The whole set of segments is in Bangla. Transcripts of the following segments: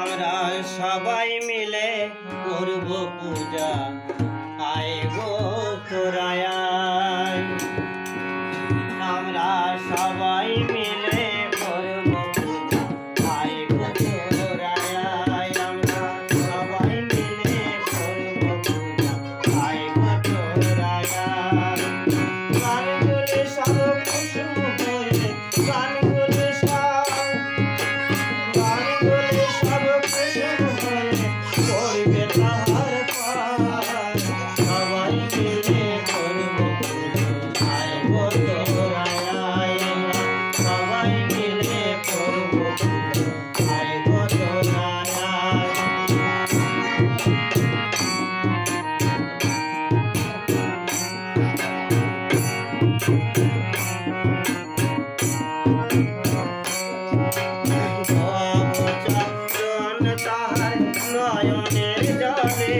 আমরা সবাই মিলে করব পূজা। নয়নের জলে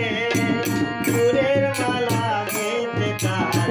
ফুলের মালা গীত তার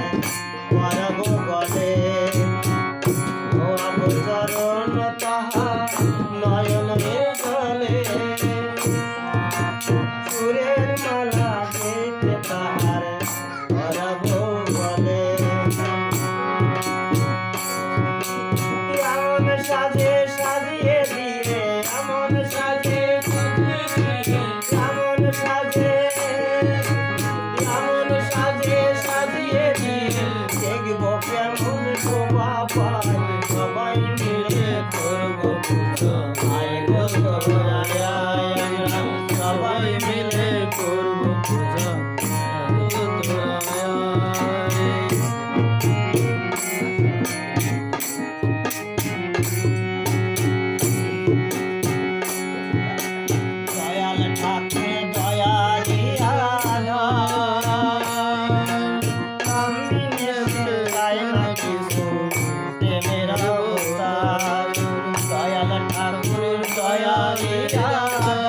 Bye.